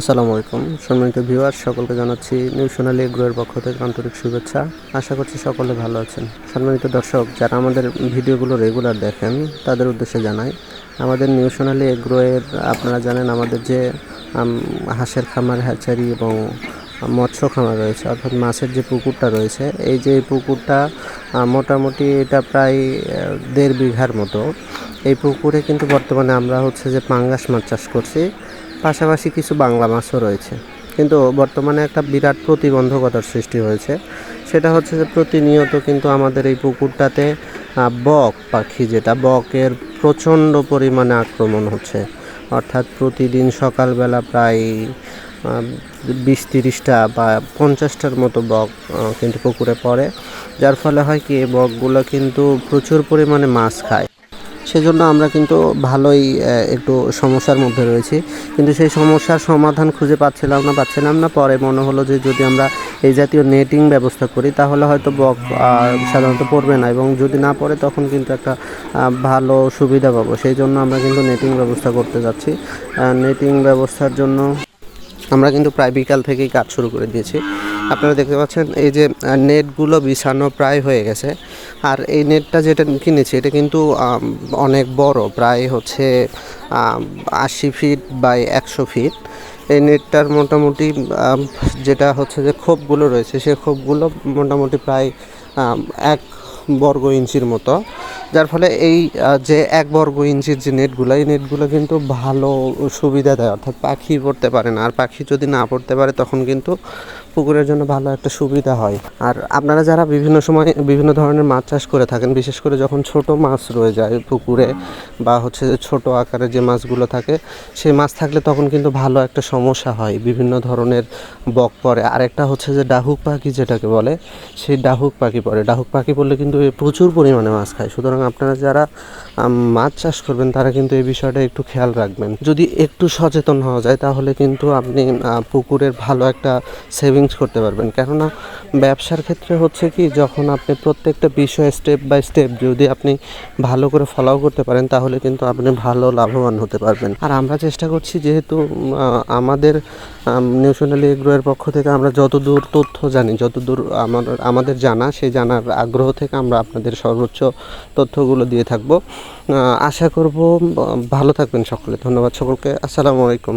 আসসালামু আলাইকুম। সম্মানিত ভিউয়ার সকলকে জানাচ্ছি নিউ সোনালী এগ্রোয়ের পক্ষ থেকে আন্তরিক শুভেচ্ছা। আশা করছি সকলে ভালো আছেন। সম্মানিত দর্শক, যারা আমাদের ভিডিওগুলো রেগুলার দেখেন, তাদের উদ্দেশ্যে জানাই, আমাদের নিউ সোনালী এগ্রোয়ের, আপনারা জানেন আমাদের যে হাঁসের খামার, হ্যাচারি এবং মৎস্য খামার রয়েছে, অর্থাৎ মাছের যে পুকুরটা রয়েছে, এই যে পুকুরটা মোটামুটি এটা প্রায় দেড় বিঘার মতো। এই পুকুরে কিন্তু বর্তমানে আমরা হচ্ছে যে পাঙ্গাস মাছ চাষ করছি। পাশাপাশি কিছু বাংলা মাছও রয়েছে। কিন্তু বর্তমানে একটা বিরাট প্রতিবন্ধকতার সৃষ্টি হয়েছে। সেটা হচ্ছে যে প্রতিনিয়ত কিন্তু আমাদের এই পুকুরটাতে বক পাখি যেটা, বকের প্রচণ্ড পরিমাণে আক্রমণ হচ্ছে। অর্থাৎ প্রতিদিন সকালবেলা প্রায় বিশ তিরিশটা বা পঞ্চাশটার মতো বক কিন্তু পুকুরে পড়ে। যার ফলে হয় কি বকগুলো কিন্তু প্রচুর পরিমাণে মাছ খায়। সেজন্য আমরা কিন্তু ভালোই একটু সমস্যার মধ্যে রয়েছি। কিন্তু সেই সমস্যার সমাধান খুঁজে পাচ্ছিলাম না পাচ্ছিলাম না। পরে মনে হলো যে যদি আমরা এই জাতীয় নেটিং ব্যবস্থা করি, তাহলে হয়তো বক সাধারণত পড়বে না। এবং যদি না পড়ে, তখন কিন্তু একটা ভালো সুবিধা পাবো। সেই জন্য আমরা কিন্তু নেটিং ব্যবস্থা করতে যাচ্ছি। নেটিং ব্যবস্থার জন্য আমরা কিন্তু প্রায় বিকাল থেকেই কাজ শুরু করে দিয়েছি। আপনারা দেখতে পাচ্ছেন এই যে নেটগুলো বিছানো প্রায় হয়ে গেছে। আর এই নেটটা যেটা কিনেছি, এটা কিন্তু অনেক বড়, প্রায় হচ্ছে আশি ফিট বাই একশো ফিট। এই নেটটার মোটামুটি যেটা হচ্ছে যে খোপগুলো রয়েছে সেই খোপগুলো মোটামুটি প্রায় এক বর্গ ইঞ্চির মতো। যার ফলে এই যে এক বর্গ ইঞ্চির যে নেটগুলো, এই নেটগুলো কিন্তু ভালো সুবিধা দেয়। অর্থাৎ পাখি পড়তে পারে না। আর পাখি যদি না পড়তে পারে, তখন কিন্তু পুকুরের জন্য ভালো একটা সুবিধা হয়। আর আপনারা যারা বিভিন্ন সময় বিভিন্ন ধরনের মাছ চাষ করে থাকেন, বিশেষ করে যখন ছোট মাছ রয়ে যায় পুকুরে বা হচ্ছে ছোট আকারের যে মাছগুলো থাকে, সেই মাছ থাকলে তখন কিন্তু ভালো একটা সমস্যা হয়। বিভিন্ন ধরনের বক পড়ে। আরেকটা হচ্ছে যে ডাহুক পাখি যেটাকে বলে, সেই ডাহুক পাখি পড়ে। ডাহুক পাখি পড়লে কিন্তু প্রচুর পরিমাণে মাছ খায়। সুতরাং আপনারা যারা মাছ চাষ করবেন, তারা কিন্তু এই বিষয়টা একটু খেয়াল রাখবেন। যদি একটু সচেতন হওয়া যায়, তাহলে কিন্তু আপনি পুকুরের ভালো একটা সেভিংস করতে পারবেন। কেননা, ব্যবসার ক্ষেত্রে হচ্ছে কি, যখন আপনি প্রত্যেকটা বিষয়ে স্টেপ বাই স্টেপ যদি আপনি ভালো করে ফলো করতে পারেন, তাহলে কিন্তু আপনি ভালো লাভবান হতে পারবেন। আর আমরা চেষ্টা করছি যেহেতু আমাদের নিউশনালি এগ্রোয়ের পক্ষ থেকে আমরা যতদূর তথ্য জানি, যতদূর আমার, আমাদের জানা, সেই জানার আগ্রহ থেকে আমরা আপনাদের সর্বোচ্চ তথ্যগুলো দিয়ে থাকব। আশা করব ভালো থাকবেন সকলে। ধন্যবাদ সকলকে। আসসালামু আলাইকুম।